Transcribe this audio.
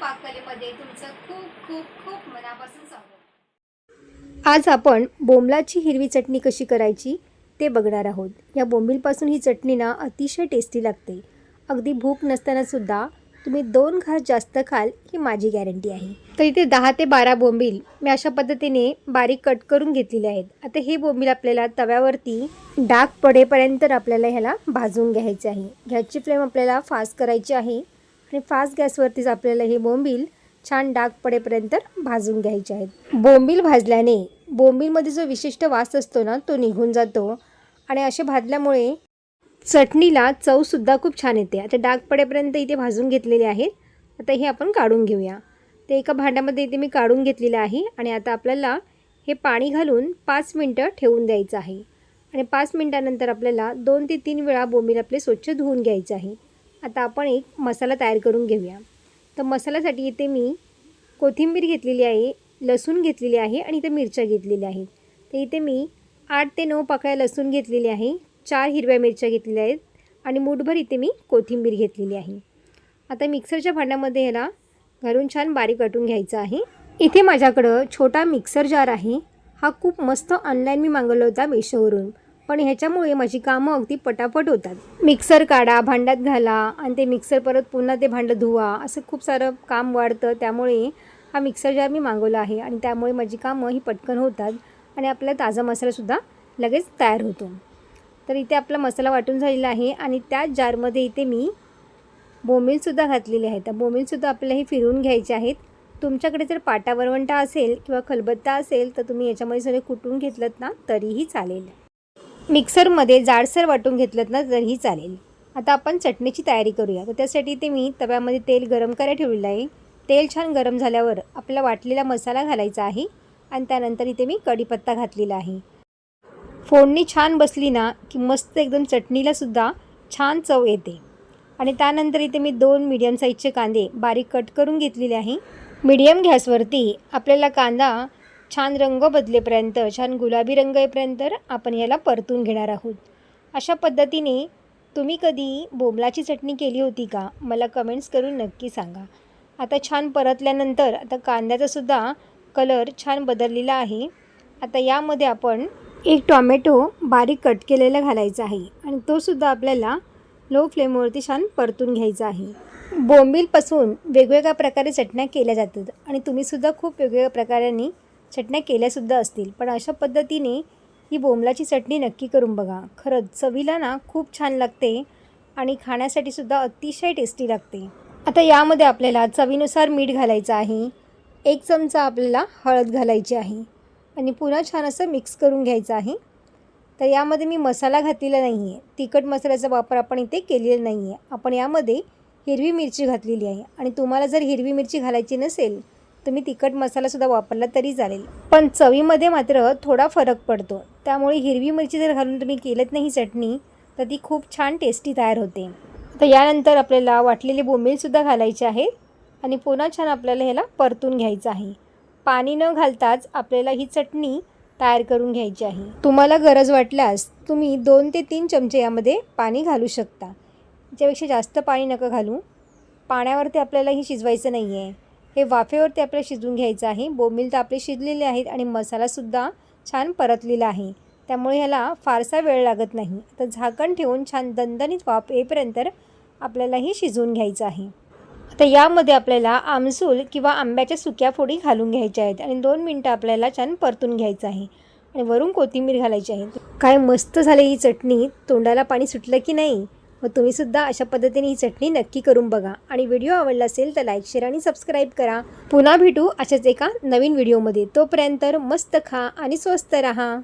पाककलेमध्ये तुमचं खूप खूप खूप मनापासून स्वागत. आज आपण बोंबलाची हिरवी चटणी कशी करायची ते बघणार आहोत. या बोंबीलपासून ही चटणी ना अतिशय टेस्टी लागते. अगदी भूक नसतानासुद्धा तुम्ही दोन घास जास्त खाल ही माझी गॅरंटी आहे. तर इथे दहा ते बारा बोंबील मी अशा पद्धतीने बारीक कट करून घेतलेले आहेत. आता हे बोंबील आपल्याला तव्यावरती डाग पडेपर्यंत आपल्याला ह्याला भाजून घ्यायचे आहे. ह्याची फ्लेम आपल्याला फास्ट करायची आहे. आणि फास्ट गॅसवरतीच आपल्याला हे बोंबील छान डाग पडेपर्यंत भाजून घ्यायचे आहेत. बोंबील भाजल्याने बोंबीलमध्ये जो विशिष्ट वास असतो ना तो निघून जातो. आणि असे भाजल्यामुळे चटणीला चवसुद्धा खूप छान येते. आता डाग पडेपर्यंत इथे भाजून घेतलेले आहेत. आता हे आपण काढून घेऊया. ते एका भांड्यामध्ये इथे मी काढून घेतलेलं आहे. आणि आता आपल्याला हे पाणी घालून पाच मिनटं ठेवून द्यायचं आहे. आणि पाच मिनटानंतर आपल्याला दोन ते तीन वेळा बोंबील आपले स्वच्छ धुवून घ्यायचं आहे. आता आपण एक मसाला तयार करून घेऊया. तर मसाल्यासाठी इथे मी कोथिंबीर घेतलेली आहे लसूण घेतलेली आहे आणि इथे मिरच्या घेतलेल्या आहेत. तर इथे मी आठ ते नऊ पाकळ्या लसूण घेतलेली आहे चार हिरव्या मिरच्या घेतलेल्या आहेत आणि मूठभर इथे मी कोथिंबीर घेतलेली आहे. आता मिक्सरच्या भांड्यामध्ये ह्याला घालून छान बारीक वाटून घ्यायचं आहे. इथे माझ्याकडं छोटा मिक्सर जार आहे. हा खूप मस्त ऑनलाईन मी मागवला होता मेशोवरून. पण ह्याच्यामुळे माझी कामं अगदी पटापट होतात. मिक्सर काढा भांड्यात घाला आणि ते मिक्सर परत पुन्हा ते भांडं धुवा. असं खूप सारं काम वाढतं. त्यामुळे हा मिक्सर जार मी मागवला आहे आणि त्यामुळे माझी कामं ही पटकन होतात आणि आपला ताजा मसालासुद्धा लगेच तयार होतो. तर इथे आपला मसाला वाटून झालेला आहे आणि त्याच जारमध्ये इथे मी बोमिलसुद्धा घातलेले आहेत. त्या बोंबीलसुद्धा आपल्याला हे फिरवून घ्यायचे आहेत. तुमच्याकडे जर पाटा वरवंटा असेल किंवा खलबत्ता असेल तर तुम्ही याच्यामध्ये सगळे कुटून घेतलं ना तरीही चालेल. मिक्सरमध्ये जाडसर वाटून घेतलं ना तरीही चालेल. आता आपण चटणीची तयारी करूया. तर त्यासाठी ते मी तव्यामध्ये तेल गरम करायला ठेवलेलं आहे. तेल छान गरम झाल्यावर आपला वाटलेला मसाला घालायचा आहे आणि त्यानंतर इथे मी कढीपत्ता घातलेला आहे. फोडणी छान बसली ना की मस्त एकदम चटणीलासुद्धा छान चव येते. आणि त्यानंतर इथे मी दोन मीडियम साईजचे कांदे बारीक कट करून घेतलेले आहे. मीडियम गॅसवरती आपल्याला कांदा छान रंग बदलेपर्यंत छान गुलाबी रंग येईपर्यंत आपण याला परतून घेणार आहोत. अशा पद्धतीने तुम्ही कधी बोंबलाची चटणी केली होती का? मला कमेंट्स करून नक्की सांगा. आता छान परतल्यानंतर आता कांद्याचासुद्धा कलर छान बदललेला आहे. आता यामध्ये आपण एक टॉमॅटो बारीक कट केलेला घालायचा आहे आणि तोसुद्धा आपल्याला लो फ्लेमवरती छान परतून घ्यायचा आहे. बोंबीलपासून वेगवेगळ्या प्रकारे चटण्या केल्या जातात आणि तुम्हीसुद्धा खूप वेगवेगळ्या प्रकारांनी चटण्या केल्यासुद्धा असतील. पण अशा पद्धतीने ही बोंबलाची चटणी नक्की करून बघा. खरंच चवीला ना खूप छान लागते आणि खाण्यासाठी सुद्धा अतिशय टेस्टी लागते. आता यामध्ये आपल्याला चवीनुसार मीठ घालायचं आहे. एक चमचा आपल्याला हळद घालायची आहे. आणि पुन्हा छान असं मिक्स करून घ्यायचं आहे. तर यामध्ये मी मसाला घातलेला नाही आहे तिखट मसाल्याचा वापर आपण इथे केलेला नाही आहे आपण यामध्ये हिरवी मिरची घातलेली आहे. आणि तुम्हाला जर हिरवी मिरची घालायची नसेल तुम्ही तिखट मसालासुद्धा वापरला तरी चालेल. पण चवीमध्ये मात्र थोडा फरक पडतो. त्यामुळे हिरवी मिरची जर घालून तुम्ही केलत नाही चटणी तर ती खूप छान टेस्टी तयार होते. तर यानंतर आपल्याला वाटलेले बोंबीलसुद्धा घालायचे आहेत आणि पुन्हा छान आपल्याला ह्याला परतून घ्यायचं आहे. पाणी न घालताच आपल्याला ही चटणी तयार करून घ्यायची आहे. तुम्हाला गरज वाटल्यास तुम्ही दोन ते तीन चमचे यामध्ये पाणी घालू शकता. याच्यापेक्षा जास्त पाणी नका घालू. पाण्यावरती आपल्याला ही शिजवायचं नाही आहे हे वाफेवरती आपल्याला शिजवून घ्यायचं आहे. बोंबील तर आपले शिजलेले आहेत आणि मसालासुद्धा छान परतलेला आहे. त्यामुळे ह्याला फारसा वेळ लागत नाही. आता झाकण ठेवून छान दणदणीत वाफ येईपर्यंत आपल्याला हे शिजवून घ्यायचं आहे. आता यामध्ये आपल्याला आमसूल किंवा आंब्याच्या सुक्या फोडी घालून घ्यायच्या आहेत आणि दोन मिनटं आपल्याला छान परतून घ्यायचं आहे आणि वरून कोथिंबीर घालायची आहे. काय मस्त झाली ही चटणी. तोंडाला पाणी सुटलं की नाही? मग तुम्हीसुद्धा अशा पद्धतीने ही चटणी नक्की करून बघा. आणि व्हिडिओ आवडला असेल तर लाईक शेअर आणि सबस्क्राईब करा. पुन्हा भेटू अशाच एका नवीन व्हिडिओमध्ये. तोपर्यंत मस्त खा आणि स्वस्त रहा.